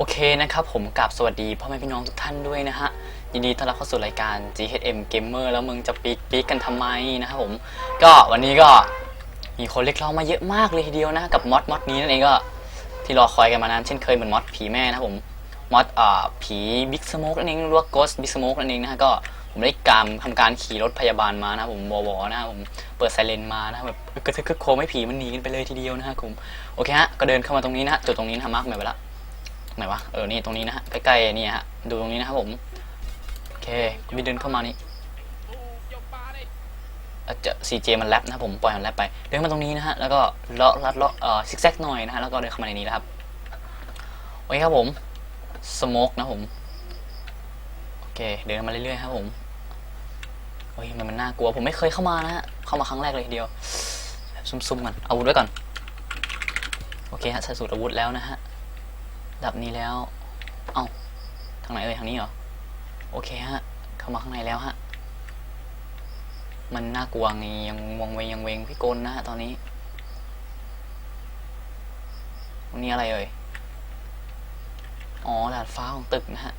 โอเคนะครับผมกับสวัสดีพ่อแม่พี่น้องทุกท่านด้วยนะฮะยินดีต้อนรับเข้าสู่รายการ GHM Gamer แล้วมึงจะปีกปีกกันทำไมนะครับผม ก็วันนี้ก็มีคนเรียกร้องมาเยอะมากเลยทีเดียวนะ กับมอดมอดนี้นั่นเองก็ที่รอคอยกันมานานเช่นเคยเหมือนมอดผีแม่นะครับผมมอดอ่าผีบิ๊กสโมกนั่นเองหรือว่า Ghost Big Smoke นั่นเองนะฮะก็ผมได้การทำการขี่รถพยาบาลมานะครับผมวอวอนะครับผมเปิดไซเรนมานะแบบกระทึกกระโคมให้ผีมันหนีกันไปเลยทีเดียวนะครับผมโอเคฮะก็เดินเข้ามาตรงนี้นะจุดตรงนี้นะมาร์กไว้ละ ไหนวะ เออ นี่ตรงนี้นะฮะ ใกล้ๆนี่ฮะ ดูตรงนี้นะครับผม โอเควิเดินเข้ามานี่อาจจะ CJ มันแรปนะครับผม ปล่อยมันแรปไป เดินมาตรงนี้นะฮะ แล้วก็เลาะลัดเลาะเอ่อซิกแซกหน่อยนะฮะ แล้วก็เดินเข้ามาในนี้นะครับ โอเคครับผม สโมกนะผม โอเค เดินมาเรื่อยๆครับผมโอ้ยมันมันน่ากลัว ผมไม่เคยเข้ามานะฮะ เข้ามาครั้งแรกเลยทีเดียวซุ่มๆกันอาวุธไว้ก่อน โอเคฮะใส่สูตรอาวุธแล้วนะฮะ ดับนี้แล้ว เอ้า ทางไหนเอ่ยทางนี้เหรอ โอเคฮะ เข้ามาข้างในแล้วฮะ มันน่ากลัวไงยังวงเวงยังเวงพี่กลนะฮะตอนนี้ตรงนี้อะไรเอ่ย อ๋อดาดฟ้าของตึกนะฮะ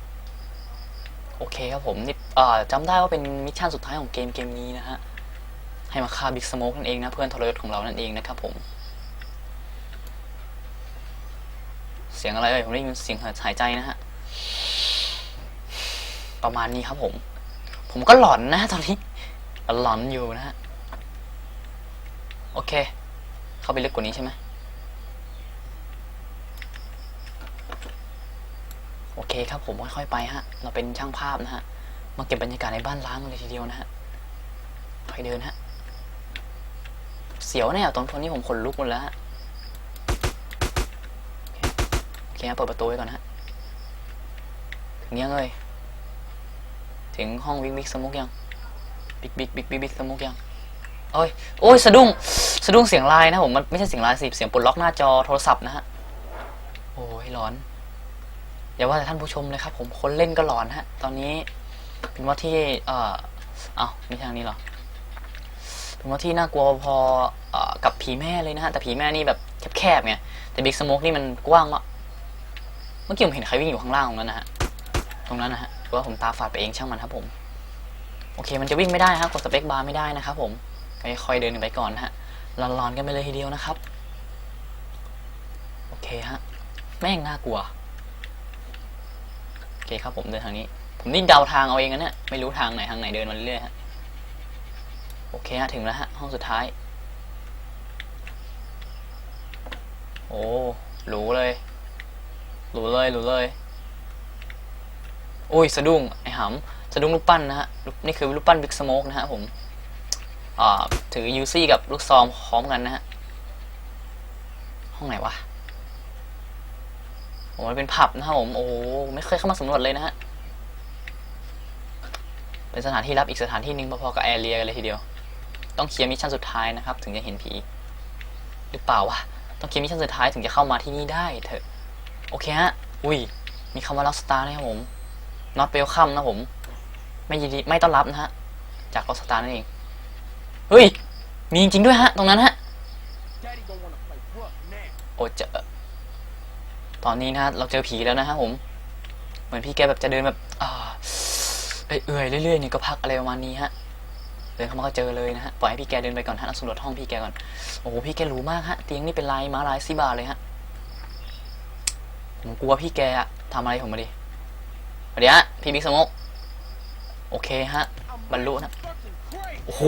โอเคครับผมนี่เอ่อจำได้ว่าเป็นมิชชั่นสุดท้ายของเกมเกมนี้นะฮะ ให้มาฆ่าบิ๊กสโมกนั่นเองนะเพื่อนทรยศของเรานั่นเองนะครับผม เสียงอะไรเอ่ยผมได้ยินเสียงหายใจนะฮะ ประมาณนี้ครับผม ผมก็หลอนนะตอนนี้ หลอนอยู่นะฮะ โอเค เข้าไปลึกกว่านี้ใช่ไหมโอเคครับผมค่อยๆไปฮะ เราเป็นช่างภาพนะฮะ มาเก็บบรรยากาศในบ้านล้างเลยทีเดียวนะฮะค่อยเดินฮะ เสียวแน่ตอนตอนนี้ผมขนลุกหมดแล้วฮะ เคเปิดประตูไว้ก่อนนะฮะถึงยังเลยถึงห้องบิ๊กบิ๊กสมุกยังบิ๊กบิ๊กบิ๊กบิ๊กบิ๊กสมุกยังโอ้ยโอ้ยสะดุ้งสะดุ้งเสียงไลน์นะผมมันไม่ใช่เสียงไลน์สิเสียงปลดล็อกหน้าจอโทรศัพท์นะฮะโอ้ยร้อนอย่าว่าแต่ท่านผู้ชมเลยครับผมคนเล่นก็หลอนฮะ ตอนนี้เป็นว่าที่เอ่อเอาไม่ทางนี้หรอเป็นว่าที่น่ากลัวพอเอ่อกับผีแม่เลยนะฮะแต่ผีแม่นี่แบบแคบๆไงแต่บิ๊กสโมกนี่มันกว้างมาก เมื่อกี้ผมเห็นใครวิ่งอยู่ข้างล่างตรงนั้นนะฮะ ตรงนั้นนะฮะหรือว่าผมตาฝาดไปเองช่างมันครับผม โอเค มันจะวิ่งไม่ได้ฮะ กดสเปคบาร์ไม่ได้นะครับผมค่อยๆเดินไปก่อนนะฮะหลอนๆกันไปเลยทีเดียวนะครับ โอเคฮะ แม่งน่ากลัว โอเคครับผมเดินทางนี้ ผมนี่เดาทางเอาเองนะเนี่ย ไม่รู้ทางไหนทางไหนเดินมาเรื่อยๆฮะ โอเคฮะถึงแล้วฮะห้องสุดท้าย โอ้หรูเลย เลยหรูเลยโอ้ยสะดุ้งไอ้หำสะดุ้งลูกปั้นนะฮะนี่คือรูปปั้นบิ๊กสโมกนะฮะผมถือยูซี่กับลูกซองพร้อมกันนะฮะห้องไหนวะโอ้มันเป็นผับนะครับผมโอ้ไม่เคยเข้ามาสำรวจเลยนะฮะเป็นสถานที่รับอีกสถานที่หนึ่งพอๆกับแอเรียกันเลยทีเดียว ต้องเคลียร์มิชชั่นสุดท้ายนะครับ ถึงจะเห็นผีหรือเปล่าวะต้องเคลียร์มิชชั่นสุดท้ายถึงจะเข้ามาที่นี่ได้เถอะ โอเคฮะ อุ้ย มีคำว่าล็อกสตาร์นะครับผม not welcome นะผม ไม่ยินดีไม่ต้อนรับนะฮะ จากล็อกสตาร์นั่นเอง เฮ้ย มีจริงด้วยฮะ ตรงนั้นฮะ โอ้เจอตอนนี้นะฮะ เราเจอผีแล้วนะฮะผม เหมือนพี่แกแบบจะเดินแบบอ่าเอื่อยเรื่อยๆเนี่ยก็พักอะไรประมาณนี้ฮะ เดินเข้ามาก็เจอเลยนะฮะ ปล่อยให้พี่แกเดินไปก่อนฮะเราสำรวจห้องพี่แกก่อน โอ้โห พี่แกหรูมากฮะ เตียงนี่เป็นลายม้าลายซีบาเลยฮะ ผมกลัวพี่แกอะทำอะไรผมมาดิสวัสดีฮะพี่บิ๊กสโมกโอเคฮะ บรรลุนะ โอ้โห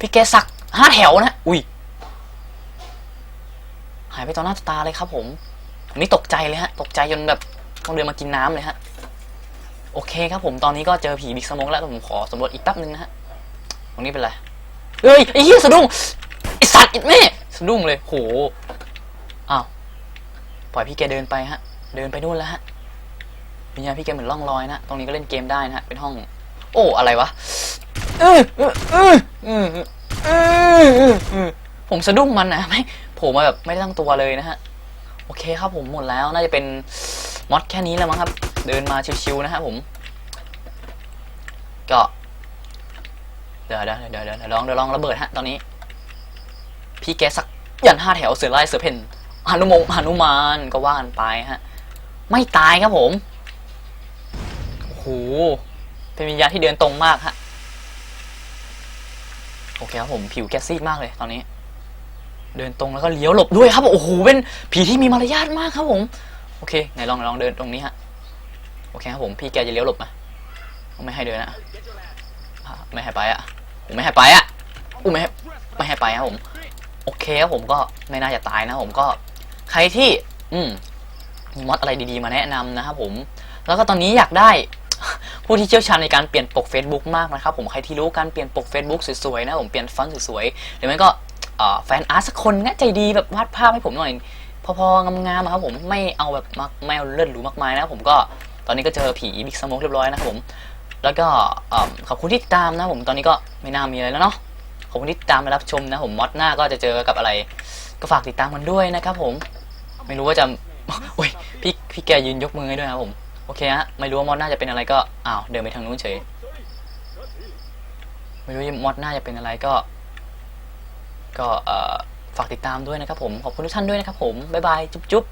พี่แกสักห้าแถวนะ อุ้ย หายไปต่อหน้าต่อตาเลยครับผมผมนี่ตกใจเลยฮะ ตกใจจนแบบต้องเดินมากินน้ำเลยฮะ โอเคครับผม ตอนนี้ก็เจอผีบิ๊กสโมกแล้วผมขอสำรวจอีกแป๊บนึงนะฮะ ตรงนี้เป็นไรเฮ้ยไอ้เหี้ยสะดุ้งไอ้สัตว์อิดแม่สะดุ้งเลย โห ปล่อยพี่แกเดินไปฮะ เดินไปนู่นแล้วฮะวิญญาณพี่แกเหมือนล่องลอยนะ ตรงนี้ก็เล่นเกมได้นะฮะ เป็นห้อง โอ้ อะไรวะผมสะดุ้งมันนะไม่ผมมาแบบไม่ได้ตั้งตัวเลยนะฮะ โอเคครับผมหมดแล้ว น่าจะเป็นมอดแค่นี้แล้วมั้งครับ เดินมาชิวๆนะฮะผม ก็ เดี๋ยวเดี๋ยวเดี๋ยวเดี๋ยวลองเดี๋ยวลองระเบิดฮะ ตอนนี้ พี่แกสักยันห้าแถวเสือไล่เสือเพ่น หนุมงหนุมานก็ว่ากันไปฮะ ไม่ตายครับผมโอ้โหเป็นวิญญาณที่เดินตรงมากฮะโอเคครับผมผิวแกซีดมากเลยตอนนี้ เดินตรงแล้วก็เลี้ยวหลบด้วยครับโอ้โหเป็นผีที่มีมารยาทมากครับผม โอเคไหนลองลองเดินตรงนี้ฮะโอเคครับผมพี่แกจะเลี้ยวหลบไหมไม่ให้เดินอะอะไม่ให้ไปอะผมไม่ให้ไปอะอู้ไม่ให้ไม่ให้ไปครับผม โอเคครับผมก็ไม่น่าจะตายนะผมก็ ใครที่ อืมมีมอดอะไรดีๆมาแนะนำนะครับผม แล้วก็ตอนนี้อยากได้ผู้ที่เชี่ยวชาญในการเปลี่ยนปก Facebook มากนะครับผมใครที่รู้การเปลี่ยนปก Facebook สวยๆนะผมเปลี่ยนฟอนต์สวยๆหรือไม่ก็แฟนอาร์ตสักคนเนี่ใจดีแบบวาดภาพให้ผมหน่อย พอๆงามๆอะครับผมไม่เอาแบบมากไม่เอาเลือดหรูมากมายนะผมก็ตอนนี้ก็เจอผีบิ๊กสโมกเรียบร้อยนะครับผม แล้วก็ขอบคุณที่ติดตามนะผมตอนนี้ก็ไม่น่ามีอะไรแล้วเนาะขอบคุณที่ติดตามมารับชมนะผมมอดหน้าก็จะเจอกับอะไร ก็ฝากติดตามกันด้วยนะครับผม ไม่รู้ว่าจะโอ้ยพี่พี่แกยืนยกมือให้ด้วยนะครับผม โอเคฮะ ไม่รู้ว่ามอดหน้าจะเป็นอะไรก็ อ้าว เดินไปทางนู้นเฉย ไม่รู้มอดหน้าจะเป็นอะไรก็ ก็เอ่อฝากติดตามด้วยนะครับผม ขอบคุณทุกท่านด้วยนะครับผม บ๊ายบาย จุ๊บจุ๊บ